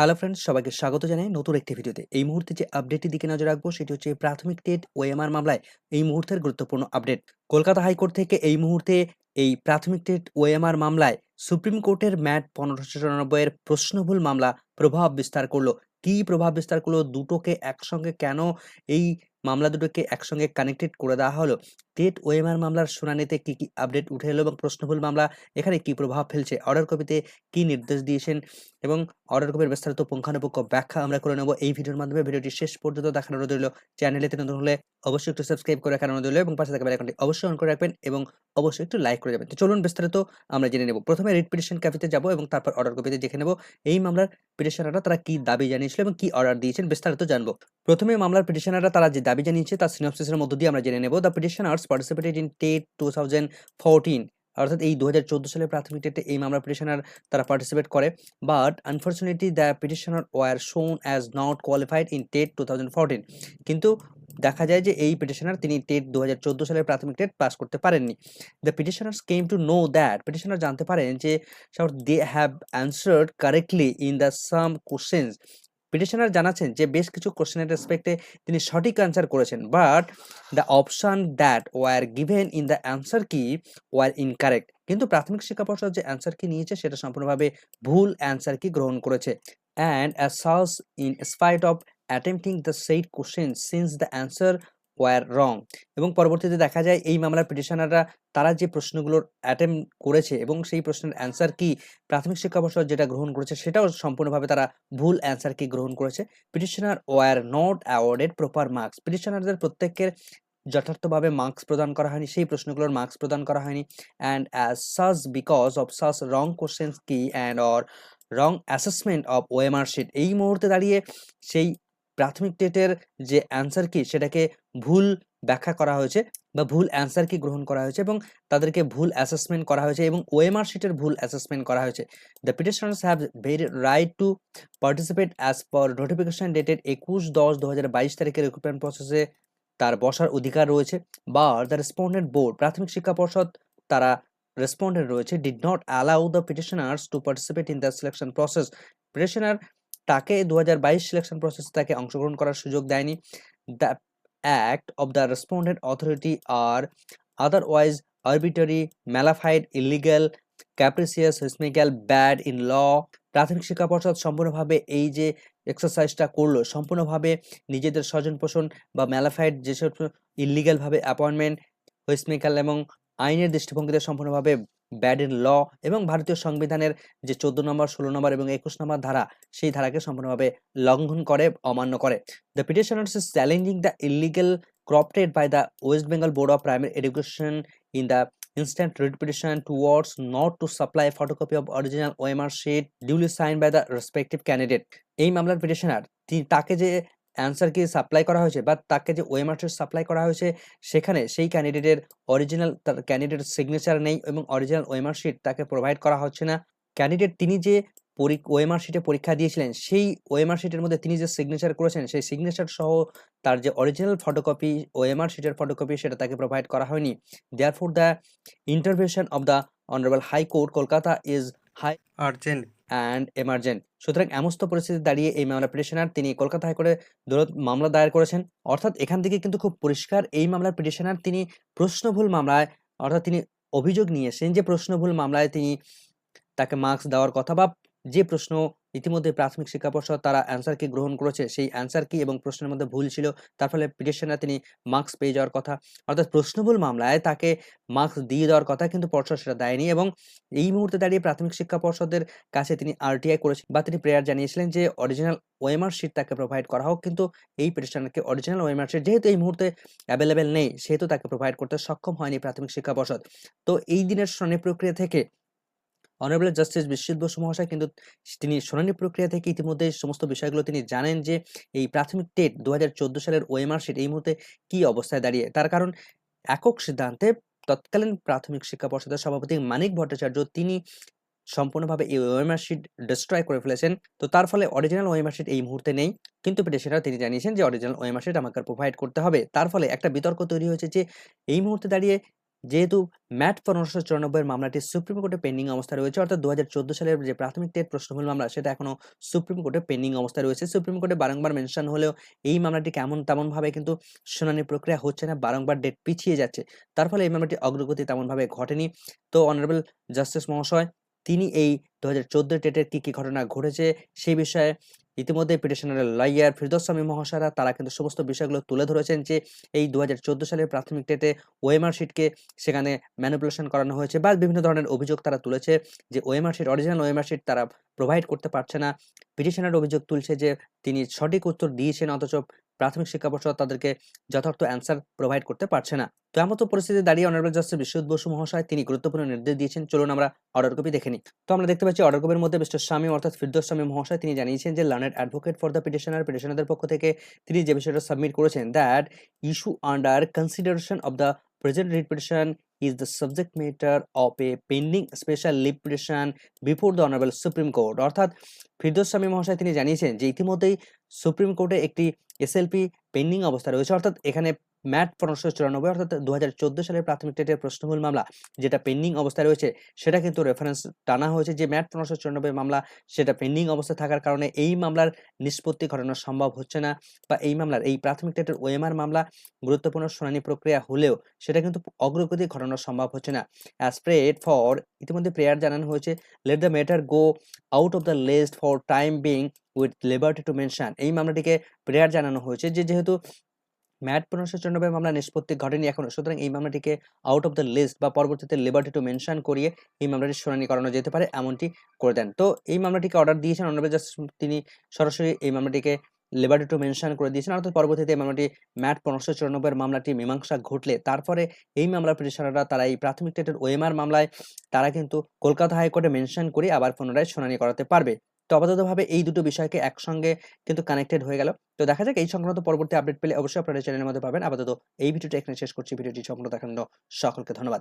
Hello friends সবাইকে স্বাগত জানাই নতুন একটি ভিডিওতে। এই মুহূর্তে যে আপডেটের দিকে নজর রাখব, সেটি হচ্ছে প্রাথমিক টেট ওএমআর মামলায় এই মুহূর্তের গুরুত্বপূর্ণ আপডেট কলকাতা হাইকোর্ট থেকে এই মুহূর্তে এই প্রাথমিক টেট ওএমআর মামলায় সুপ্রিম কোর্টের ম্যাট পনেরোশো চুরানব্বই এর প্রশ্নভুল মামলা প্রভাব বিস্তার করল। কি প্রভাব বিস্তার করল? দুটোকে একসঙ্গে কেন এই মামলা দুটোকে একসঙ্গে কানেক্টেড করে দেওয়া হলো। টেট ওএমআর মামলার শুনানিতে কি কি আপডেট উঠে এলো এবং প্রশ্নভুল মামলা এখানে কি প্রভাব ফেলছে? অর্ডার কপিতে কি নির্দেশ দিয়েছেন? এবং অর্ডার কপির বিস্তারিত পুঙ্খানুপুঙ্খ ব্যাখ্যা আমরা করে নেব। এই ভিডিওর মাধ্যমে ভিডিওটি শেষ পর্যন্ত দেখানো রইল। চ্যানেলেতে নতুন হলে অবশ্যই একটু সাবস্ক্রাইব করে রাখার অনুরোধ এবং পাশে থাকা বেল অবশ্যই অন করে রাখবেন এবং অবশ্যই একটু লাইক করে যাবেন। তো চলুন বিস্তারিত আমরা জেনে নেব। প্রথমে রিট পিটিশন ক্যাফেতে যাব এবং তারপর অর্ডার কপিতে দেখে নেব এই মামলার পিটিশনাররা তারা কি দাবি জানিয়েছিল এবং কি অর্ডার দিয়েছেন বিস্তারিত জানব। প্রথমে মামলার পিটিশনাররা তারা যে দাবি জানিয়েছে, তার সিনপসিসের মধ্য দিয়ে আমরা জেনে নেব। The petitioners participated in TET two thousand fourteen অর্থাৎ এই দু চোদ্দ প্রাথমিক টেটে এই মামলা পিটিশনার তারা পার্টিসিপেট করে। But unfortunately the petitioner were shown as not qualified in TET two কিন্তু দেখা যায় যে এই পিটিশনার তিনি টেট দু হাজার চোদ্দ সালের প্রাথমিক টেট পাস করতে পারেননি। The petitioners came to know that petitioner জানতে পারেন যে they have answered correctly in the some questions petitioner জানাচ্ছেন যে বেশ কিছু কোশ্চেনের রেসপেক্টে তিনি সঠিক অ্যান্সার করেছেন but the option that were given in the answer key were incorrect কিন্তু প্রাথমিক শিক্ষা পর্ষদ যে অ্যান্সার কি নিয়েছে, সেটা সম্পূর্ণভাবে ভুল অ্যান্সার কি গ্রহণ করেছে। And as in spite of attempting the said question since the answer were wrong এবং পরবর্তীতে দেখা যায়, এই মামলার পিটিশনাররা তারা যে প্রশ্নগুলোর অ্যাটেম্প করেছে এবং সেই প্রশ্নের অ্যান্সার কি, প্রাথমিক শিক্ষা পর্ষদ যেটা গ্রহণ করেছে, সেটাও সম্পূর্ণভাবে তারা ভুল অ্যান্সার কি গ্রহণ করেছে। Petitioner were not awarded proper marks পিটিশনারদের প্রত্যেকের যথার্থভাবে মার্কস প্রদান করা হয়নি, সেই প্রশ্নগুলোর মার্কস প্রদান করা হয়নি। And as such because of such wrong questions key and or wrong assessment of OMR sheet এই মুহূর্তে দাঁড়িয়ে সেই প্রাথমিক টেটের যে অ্যান্সার কি, সেটাকে ভুল ব্যাখ্যা করা হয়েছে বা ভুল অ্যান্সার কি গ্রহণ করা হয়েছে এবং তাদেরকে ভুল অ্যাসেসমেন্ট করা হয়েছে এবং ওএমআর শিটের ভুল অ্যাসেসমেন্ট করা হয়েছে। The petitioners have very right to participate as per notification dated একুশ দশ দু হাজার বাইশ তারিখের রিক্রুটমেন্ট প্রসেসে তার বসার অধিকার রয়েছে বা দ্য রেসপন্ডেন্ট বোর্ড প্রাথমিক শিক্ষা পর্ষদ তারা রেসপন্ডেন্ট রয়েছে did not allow the petitioners to participate in the selection process petitioner তাকে দু হাজার বাইশ সিলেকশন প্রসেসে তাকে অংশগ্রহণ করার সুযোগ দেয়নি। The act of the respondent authority are otherwise arbitrary, mala fide illegal capricious whimsical bad in law, প্রাথমিক শিক্ষা পর্ষদ সম্পূর্ণভাবে এই যে এক্সারসাইজটা করল, সম্পূর্ণভাবে নিজেদের স্বজন পোষণ বা ম্যালাফাইড যেসব ইলিগালভাবে অ্যাপয়েন্টমেন্ট হুইসমিক্যাল এবং আইনের দৃষ্টিভঙ্গিতে সম্পূর্ণভাবে ব্যাডের ল এবং ভারতীয় সংবিধানের যে চোদ্দ নম্বর, ষোলো নম্বর এবং একুশ নম্বর ধারা, সেই ধারাকে সম্পূর্ণভাবে লঙ্ঘন করে, অমান্য করে। The petitioners is challenging the illegal corrupted by the West Bengal board of primary education in the instant repetition towards not to supply photocopy of original OMR sheet duly sign by the respective candidate এই মামলার petitioner তাকে যে answer কি supply করা হয়েছে বা তাকে যে শিট সাপ্লাই করা হয়েছে, সেখানে সেই ক্যান্ডিডেটের অরিজিনাল তার ক্যান্ডিডেট সিগনেচার নেই এবং অরিজিনাল ওএমআর শিট তাকে প্রোভাইড করা হচ্ছে না। ক্যান্ডিডেট তিনি যে ওএমআর শিটে পরীক্ষা দিয়েছিলেন, সেই ওএমআর শিটের মধ্যে তিনি যে সিগনেচার করেছেন, সেই সিগনেচার সহ তার যে অরিজিনাল ফটোকপি ওএমআর শিটের ফটোকপি সেটা তাকে প্রোভাইড করা হয়নি। There for the intervention of the honourable high court Kolkata is high urgent and emergent সুতরাং এমস্ত পরিস্থিতি দাঁড়িয়ে এই মামলা পিটিশনার তিনি কলকাতা হাইকোর্টে দৌলত মামলা দায়ের করেছেন। অর্থাৎ এখান থেকে কিন্তু খুব পরিষ্কার এই মামলার পিটিশনার তিনি প্রশ্নভুল মামলায় অর্থাৎ তিনি অভিযোগ নিয়েছেন যে প্রশ্নভুল মামলায় তিনি তাকে মার্কস দেওয়ার কথা বা যে প্রশ্ন ইতিমধ্যে প্রাথমিক শিক্ষা পর্ষদ তারা অ্যান্সার কি গ্রহণ করেছে, সেই অ্যান্সার কি এবং প্রশ্নের মধ্যে ভুল ছিল, তার ফলে পিটিশনার তিনি মার্কস পেয়ে যাওয়ার কথা। অর্থাৎ প্রশ্নভুল মামলায় তাকে মার্কস দিয়ে দেওয়ার কথা কিন্তু পর্ষদ সেটা দেয়নি এবং এই মুহূর্তে দাঁড়িয়ে প্রাথমিক শিক্ষা পর্ষদের কাছে তিনি আরটিআই করেছেন বা তিনি প্রেয়ার জানিয়েছিলেন যে অরিজিনাল ওএমআর শিট তাকে প্রোভাইড করা হোক, কিন্তু এই পিটিশনারকে অরিজিনাল ওএমআর শিট যেহেতু এই মুহূর্তে অ্যাভেলেবেল নেই, সেহেতু তাকে প্রোভাইড করতে সক্ষম হয়নি প্রাথমিক শিক্ষা পর্ষদ তো এই দিনের শুনানি প্রক্রিয়া থেকে অনারেবল জাস্টিস বিশ্বজিৎ বসু মহাশয় কিন্তু তিনি শুনানি প্রক্রিয়া থেকে ইতিমধ্যে সমস্ত বিষয়গুলো তিনি জানেন যে এই প্রাথমিক টেট দু হাজার চোদ্দ সালের ওএমআর শিট এই মুহূর্তে কি অবস্থায় দাঁড়িয়ে। তার কারণ একক সিদ্ধান্তে তৎকালীন প্রাথমিক শিক্ষা পর্ষদের সভাপতি মানিক ভট্টাচার্য তিনি সম্পূর্ণভাবে এই ওএমআর শিট ডিস্ট্রয় করে ফেলেছেন। তো তার ফলে অরিজিনাল ওএমআর শিট এই মুহূর্তে নেই। কিন্তু পিটিশনার তিনি জানিয়েছেন যে অরিজিনাল ওএমআর শিট আমাকে প্রোভাইড করতে হবে। তার ফলে একটা বিতর্ক তৈরি হয়েছে যে এই মুহূর্তে দাঁড়িয়ে যেহেতু ম্যাট পনেরোশো চুরানব্বই মামলাটি সুপ্রিম কোর্টে পেন্ডিং অবস্থায় রয়েছে, অর্থাৎ দু হাজার চোদ্দ সালের যে প্রাথমিক টেট প্রশ্নমূল মামলা, সেটা এখনও সুপ্রিম কোর্টে পেন্ডিং অবস্থায় রয়েছে। সুপ্রিম কোর্টে বারংবার মেনশন হলেও এই মামলাটি কেমন তেমনভাবে কিন্তু শুনানি প্রক্রিয়া হচ্ছে না, বারংবার ডেট পিছিয়ে যাচ্ছে। তার ফলে এই মামলাটি অগ্রগতি তেমনভাবে ঘটেনি। তো অনারেবল জাস্টিস মহাশয়, তিনি এই দু হাজার চোদ্দ টেটের কী কী ঘটনা ঘটেছে সেই বিষয়ে ইতিমধ্যে পিটিশনারের লাইয়ার ফিরদোস্বামী মহাশয়রা, তারা কিন্তু সমস্ত বিষয়গুলো তুলে ধরেছেন যে, এই দু হাজার চোদ্দ সালের প্রাথমিক ডেটে ওএমআর শিটকে সেখানে ম্যানিপুলেশন করানো হয়েছে বা বিভিন্ন ধরনের অভিযোগ তারা তুলেছে যে, OMR sheet original OMR sheet তারা প্রোভাইড করতে পারছে না। পিটিশনার অভিযোগ তুলছে যে, তিনি সঠিক উত্তর দিয়েছেন, অথচ প্রাথমিক শিক্ষা পর্ষদ তাদেরকে যথার্থ অ্যান্সার প্রোভাইড করতে পারছে না। তো এমন পরিস্থিতি দাঁড়িয়ে অনারেবল জাস্টিস বিশ্বজিৎ বসু মহাশয় তিনি গুরুত্বপূর্ণ নির্দেশ দিয়েছেন। চলুন আমরা অর্ডার কপি দেখে নিই। তো আমরা দেখতে পাচ্ছি অর্ডার কপির মধ্যে মিস্টার স্বামী অর্থাৎ ফিরদোস স্বামী মহাশয় তিনি জানিয়েছেন যে learned advocate for the petitioner পিটিশনারদের পক্ষ থেকে তিনি যে বিষয়টা সাবমিট করেছেন that issue under consideration of the present writ petition is the subject matter of a pending special leave petition before the honorable supreme অর্থাৎ ফিরদৌস স্বামী মহাশয় তিনি জানিয়েছেন যে, ইতিমধ্যেই সুপ্রিম কোর্টে একটি এসএলপি পেন্ডিং অবস্থা রয়েছে। অর্থাৎ এখানে ম্যাট পনেরোশো চুরানব্বই, অর্থাৎ দু হাজার চোদ্দ সালের প্রাথমিক টেটের প্রশ্নমূল মামলা যেটা পেন্ডিং অবস্থায় রয়েছে, সেটা কিন্তু রেফারেন্স টানা হয়েছে যে ম্যাট পনেরোশো চুরানব্বই মামলা সেটা পেন্ডিং অবস্থায় থাকার কারণে এই মামলার নিষ্পত্তি ঘটানো সম্ভব হচ্ছে না বা এই মামলার, এই প্রাথমিক টেটের ওএমআর মামলা গুরুত্বপূর্ণ শুনানি প্রক্রিয়া হলেও সেটা কিন্তু অগ্রগতি ঘটানো সম্ভব হচ্ছে না। অ্যাজ প্রেড ফর ইতিমধ্যে প্রেয়ার জানানো হয়েছে let the matter go out of the list for time being with liberty to mention এই মামলাটিকে প্রেয়ার জানানো হয়েছে যে যেহেতু ম্যাট পনেরোশো মামলা নিষ্পত্তি ঘটেনি এখনও, সুতরাং এই মামলাটিকে আউট অফ দ্য লিস্ট বা পরবর্তীতে লিবার্টি টু মেনশন করিয়ে এই মামলাটি শুনানি করানো যেতে পারে এমনটি করে দেন। তো এই মামলাটিকে অর্ডার দিয়েছেন অনারেবল জাস্টিস তিনি সরাসরি এই মামলাটিকে লিবার্টি টু মেনশন করে দিয়েছেন, অর্থাৎ পরবর্তীতে মামলাটি ম্যাট পনেরোশো চুরানব্বই মামলাটি মীমাংসা ঘটলে তারপরে এই মামলার পিটিশনাররা তারা এই প্রাথমিক টেটের ওএমআর মামলায় তারা কিন্তু কলকাতা হাইকোর্টে মেনশন করে আবার পুনরায় শুনানি করাতে পারবে। তো আপাততভাবে এই দুটো বিষয়কে একসঙ্গে কিন্তু কানেক্টেড হয়ে গেল। তো দেখা যাক, এই সংক্রান্ত পরবর্তী আপডেট পেলে অবশ্যই আপনারা চ্যানেলের মধ্যে পাবেন। আপাতত এই ভিডিওটা এখানে শেষ করছি। ভিডিওটি সম্পূর্ণ দেখানো সকলকে ধন্যবাদ।